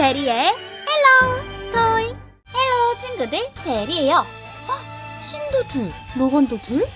베리의 헬로 토이. 헬로 친구들 베리예요. 헉, 신도 둘 로건도 둘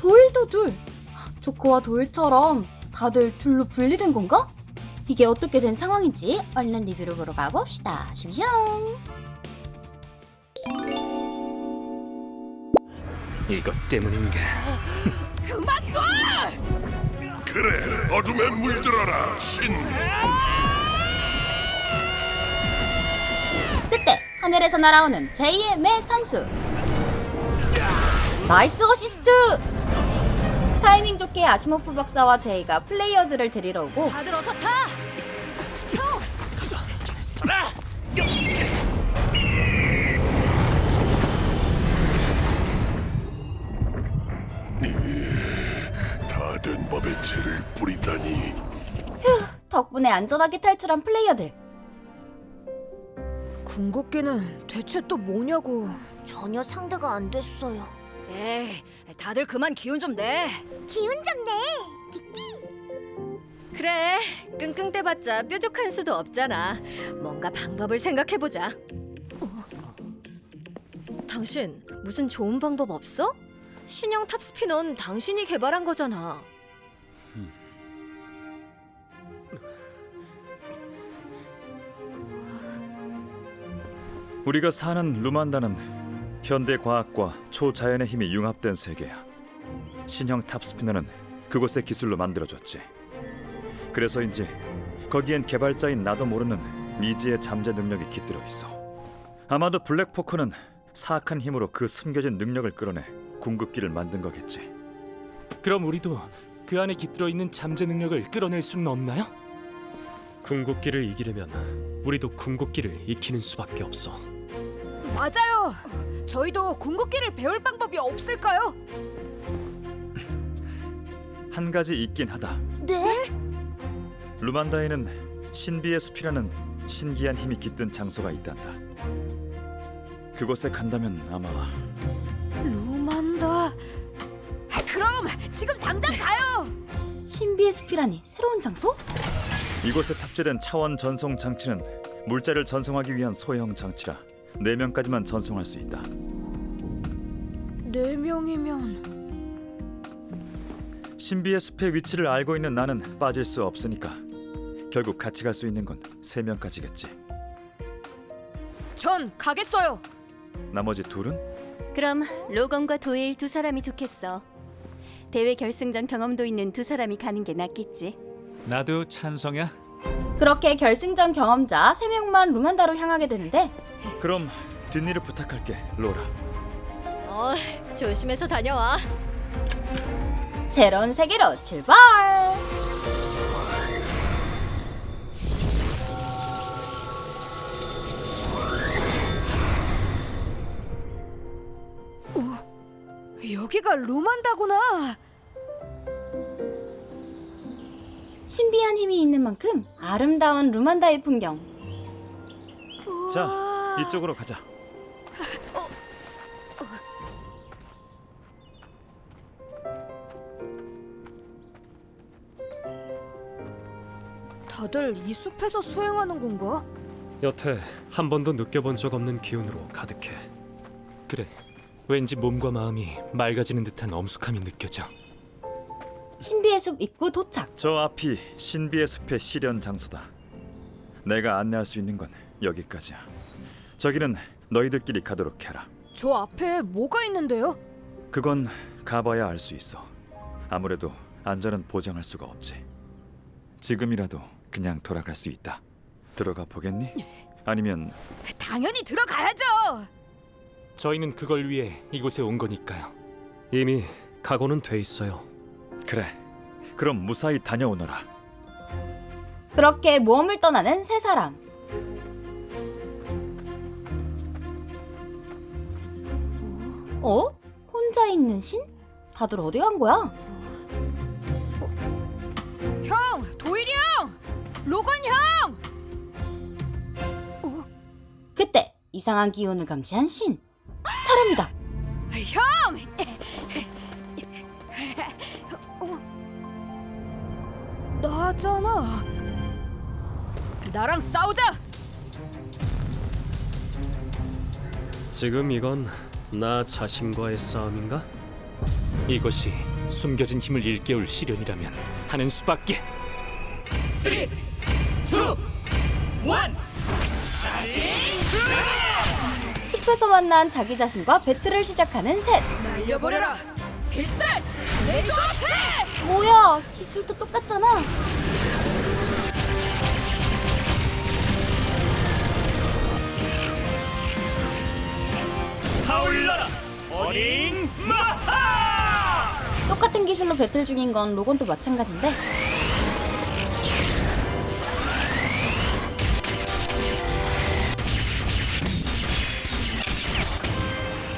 도일도 둘. 조코와 도일처럼 다들 둘로 분리된 건가? 이게 어떻게 된 상황인지 얼른 리뷰를 보러 가봅시다. 슝슝. 이것 때문인가? 그래 어둠에 물들어라 신 그때 하늘에서 날아오는 제이의 매상수. 나이스 어시스트! 타이밍 좋게 아시모프 박사와 제이가 플레이어들을 데리러 오고 다들 어서 타! 서라! 다된 법에 죄를 뿌리다니. 덕분에 안전하게 탈출한 플레이어들 궁극기는 대체 또 뭐냐고. 전혀 상대가 안 됐어요. 에이, 다들 그만 기운 좀 내. 기운 좀 내. 그래, 끙끙대봤자 뾰족한 수도 없잖아. 뭔가 방법을 생각해보자. 어? 당신 무슨 좋은 방법 없어? 신형 탑스피너는 당신이 개발한 거잖아. 우리가 사는 루만다는 현대 과학과 초자연의 힘이 융합된 세계야. 신형 탑스피너는 그곳의 기술로 만들어졌지. 그래서인지 거기엔 개발자인 나도 모르는 미지의 잠재 능력이 깃들어 있어. 아마도 블랙포커는 사악한 힘으로 그 숨겨진 능력을 끌어내 궁극기를 만든 거겠지. 그럼 우리도 그 안에 깃들어 있는 잠재 능력을 끌어낼 수는 없나요? 궁극기를 이기려면 우리도 궁극기를 익히는 수밖에 없어. 맞아요. 저희도 궁극기를 배울 방법이 없을까요? 한 가지 있긴 하다. 네? 루만다에는 신비의 숲이라는 신기한 힘이 깃든 장소가 있단다. 그곳에 간다면 아마 루만다. 그럼 지금 당장 가요. 신비의 숲이라니 새로운 장소? 이곳에 탑재된 차원 전송 장치는 물자를 전송하기 위한 소형 장치라 네 명까지만 전송할 수 있다. 네 명이면 신비의 숲의 위치를 알고 있는 나는 빠질 수 없으니까 결국 같이 갈 수 있는 건 세 명까지겠지. 전 가겠어요. 나머지 둘은 그럼 로건과 도일 두 사람이 좋겠어. 대회 결승전 경험도 있는 두 사람이 가는 게 낫겠지. 나도 찬성이야. 그렇게 결승전 경험자 3명만 루만다로 향하게 되는데 그럼 뒷일을 부탁할게, 로라. 어, 조심해서 다녀와. 새로운 세계로 출발! 여기가 루만다구나. 신비한 힘이 있는 만큼 아름다운 루만다의 풍경 자, 이쪽으로 가자. 다들 이 숲에서 수행하는 건가? 여태 한 번도 느껴본 적 없는 기운으로 가득해. 그래, 왠지 몸과 마음이 맑아지는 듯한 엄숙함이 느껴져. 신비의 숲 입구 도착 저 앞이 신비의 숲의 실현 장소다. 내가 안내할 수 있는 건 여기까지야. 저기는 너희들끼리 가도록 해라. 저 앞에 뭐가 있는데요? 그건 가봐야 알 수 있어. 아무래도 안전은 보장할 수가 없지. 지금이라도 그냥 돌아갈 수 있다. 들어가 보겠니? 아니면 당연히 들어가야죠. 저희는 그걸 위해 이곳에 온 거니까요. 이미 각오는 돼 있어요. 그래. 그럼 무사히 다녀오너라. 그렇게 모험을 떠나는 세 사람 어? 혼자 있는 신? 다들 어디 간 거야? 형, 도일이 형, 로건 형. 그때 이상한 기운을 감지한 신 사람이다 형! 어? 나잖아. 나랑 싸우자. 지금 이건 나 자신과의 싸움인가? 이것이 숨겨진 힘을 일깨울 시련이라면 하는 수밖에. 3, 2, 1 숲에서 만난 자기 자신과 배틀을 시작하는 셋. 날려버려라. 필살. 레이저 어택. 뭐야, 기술도 똑같잖아. 똑같은 기술로 배틀 중인 건 로건도 마찬가지인데.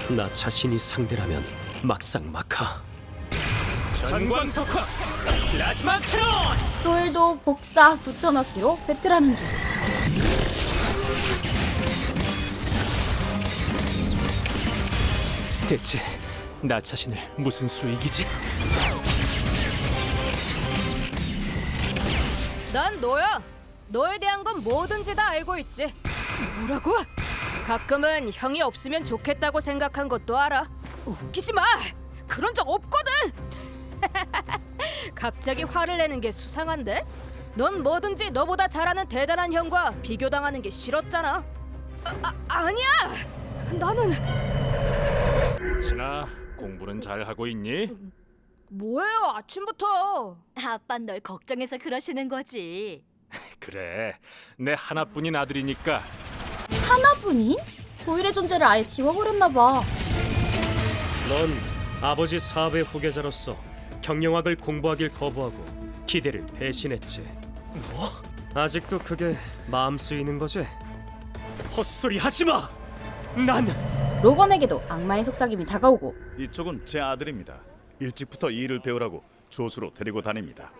나 자신이 상대라면 막상 막하. 전광석화 플라즈마 캐논! 도일도 복사 붙여넣기로 배틀하는 중. 대체 나 자신을 무슨 수로 이기지? 난 너야. 너에 대한 건 뭐든지 다 알고 있지. 뭐라고? 가끔은 형이 없으면 좋겠다고 생각한 것도 알아. 웃기지 마. 그런 적 없거든. 갑자기 화를 내는 게 수상한데? 넌 뭐든지 너보다 잘하는 대단한 형과 비교당하는 게 싫었잖아. 아, 아 아니야. 나는 신아 공부는 잘 하고 있니? 뭐예요 아침부터. 아빤 널 걱정해서 그러시는 거지. 그래 내 하나뿐인 아들이니까 하나뿐인? 도일의 존재를 아예 지워버렸나 봐. 넌 아버지 사업의 후계자로서 경영학을 공부하길 거부하고 기대를 배신했지. 뭐? 아직도 그게 마음 쓰이는 거지? 헛소리 하지 마. 난 로건에게도 악마의 속삭임이 다가오고 이쪽은 제 아들입니다. 일찍부터 이 일을 배우라고 조수로 데리고 다닙니다.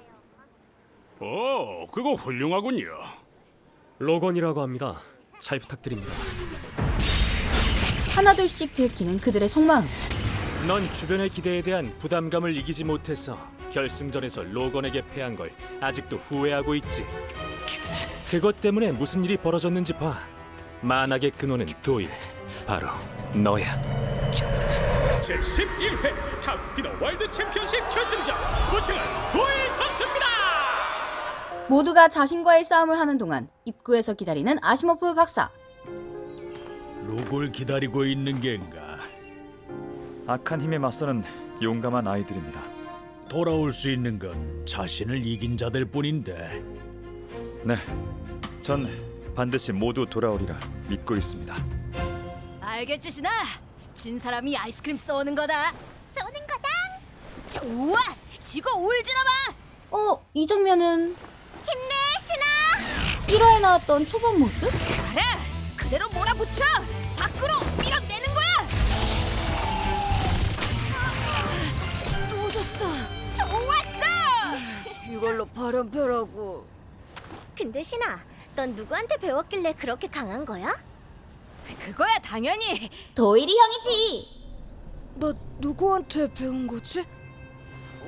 오, 그거 훌륭하군요. 로건이라고 합니다. 잘 부탁드립니다. 하나둘씩 들키는 그들의 속마음. 넌 주변의 기대에 대한 부담감을 이기지 못해서 결승전에서 로건에게 패한 걸 아직도 후회하고 있지. 그것 때문에 무슨 일이 벌어졌는지 봐. 만악의 근원은 도일, 바로 너야. 제11회 탑스피너 월드 챔피언십 결승전 우승은 도일 선수입니다. 모두가 자신과의 싸움을 하는 동안 입구에서 기다리는 아시모프 박사. 누굴 기다리고 있는 겐가? 악한 힘에 맞서는 용감한 아이들입니다. 돌아올 수 있는 건 자신을 이긴 자들 뿐인데 네, 전 반드시 모두 돌아오리라 믿고 있습니다. 알겠지 신아? 진 사람이 아이스크림 쏘는 거다. 쏘는 거다. 좋아. 지고 울지나 마. 어, 이 장면은 힘내, 신아. 1화에 나왔던 초반 모습? 그래. 그대로 몰아붙여. 밖으로 밀어내는 거야. 또 졌어. 좋았어. 이걸로 발연표라고. 근데 신아, 넌 누구한테 배웠길래 그렇게 강한 거야? 그거야 당연히. 도일이 형이지. 너 누구한테 배운 거지?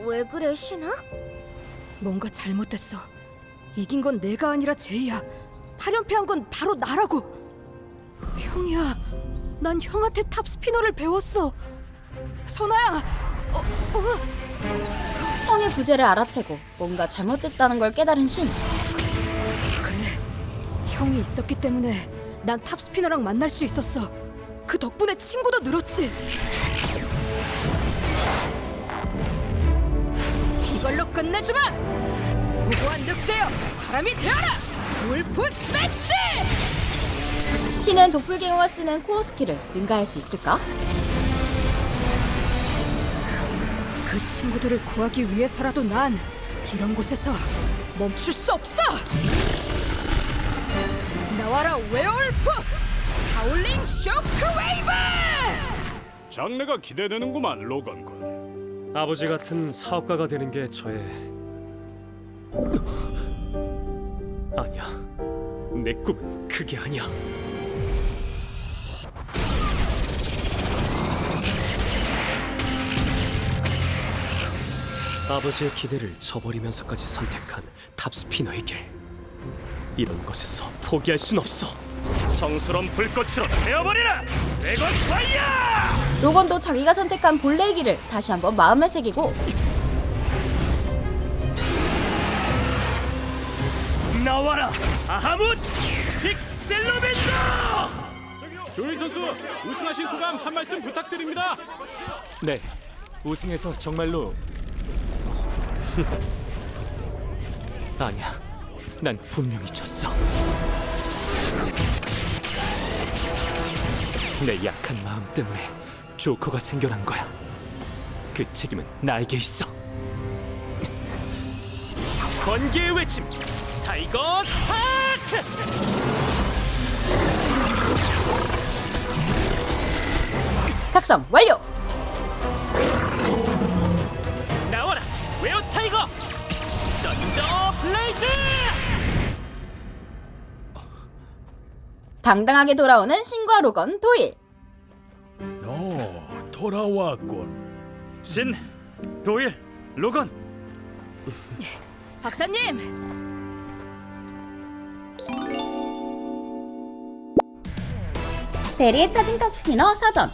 왜 그래, 신아? 뭔가 잘못됐어. 이긴 건 내가 아니라 제이야. 발연패한 건 바로 나라고. 형이야. 난 형한테 탑 스피너를 배웠어. 선아야. 어, 어. 형의 부재를 알아채고 뭔가 잘못됐다는 걸 깨달은 신. 그래. 형이 있었기 때문에 난 탑 스피너랑 만날 수 있었어. 그 덕분에 친구도 늘었지. 이걸로 끝내주마. 고고한 늑대여, 바람이 되어라. 울프 스매시! 신은 도플갱어가 쓰는 코어 스킬을 능가할 수 있을까? 그 친구들을 구하기 위해서라도 난 이런 곳에서 멈출 수 없어. 나와라 웨어울프! 하울링 쇼크웨이브! 장래가 기대되는구만, 로건 군. 아버지 같은 사업가가 되는 게 저의 아니야. 내 꿈은 그게 아니야. 아버지의 기대를 저버리면서까지 선택한 탑스피너의 길. 이런 곳에서 포기할 순 없어. 성스러운 불꽃으로 태워버리라! 드래곤 파이어! 로건도 자기가 선택한 본래의 길을 다시 한번 마음에 새기고 나와라! 아하뭇! 픽셀로벤더! 조이 선수 우승하신 소감 한 말씀 부탁드립니다. 네, 우승해서 정말로 아니야, 난 분명히 졌어. 내 약한 마음 때문에 조커가 생겨난 거야. 그 책임은 나에게 있어. 번개의 외침, 타이거 스파크! 각성 완료! 나와라, 웨어 타이거! 썬더 블레이드! 당당하게 돌아오는 신과 로건 도일. 오, 돌아왔군. 신, 도일, 로건. 박사님, 베리의 차징타 스피너 사전.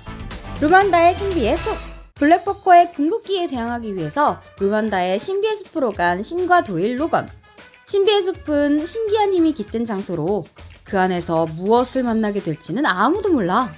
루만다의 신비의 숲. 블랙버커의 궁극기에 대항하기 위해서 루만다의 신비의 숲으로 간 신과 도일 로건. 신비의 숲은 신기한 힘이 깃든 장소로 그 안에서 무엇을 만나게 될지는 아무도 몰라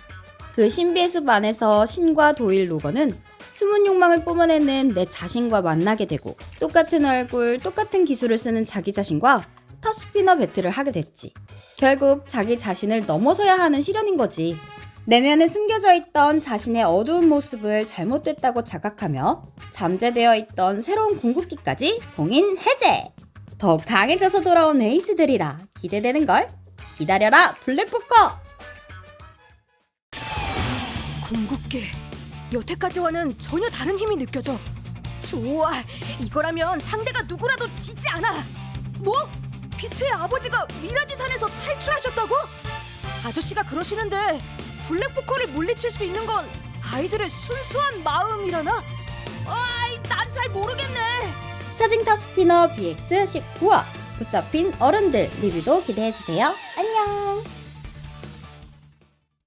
그 신비의 숲 안에서 신과 도일 로건은 숨은 욕망을 뿜어내는 내 자신과 만나게 되고 똑같은 얼굴, 똑같은 기술을 쓰는 자기 자신과 탑스피너 배틀을 하게 됐지. 결국 자기 자신을 넘어서야 하는 시련인 거지. 내면에 숨겨져 있던 자신의 어두운 모습을 잘못됐다고 자각하며 잠재되어 있던 새로운 궁극기까지 봉인 해제! 더욱 강해져서 돌아온 에이스들이라 기대되는 걸? 기다려라 블랙포커! 궁극기. 여태까지와는 전혀 다른 힘이 느껴져. 좋아, 이거라면 상대가 누구라도 지지 않아. 뭐? 비트의 아버지가 미라지산에서 탈출하셨다고? 아저씨가 그러시는데 블랙포커를 물리칠 수 있는 건 아이들의 순수한 마음이라나? 아이, 난 잘 모르겠네. 차징타 스피너 BX 19화 붙잡힌 어른들 리뷰도 기대해주세요. 안녕!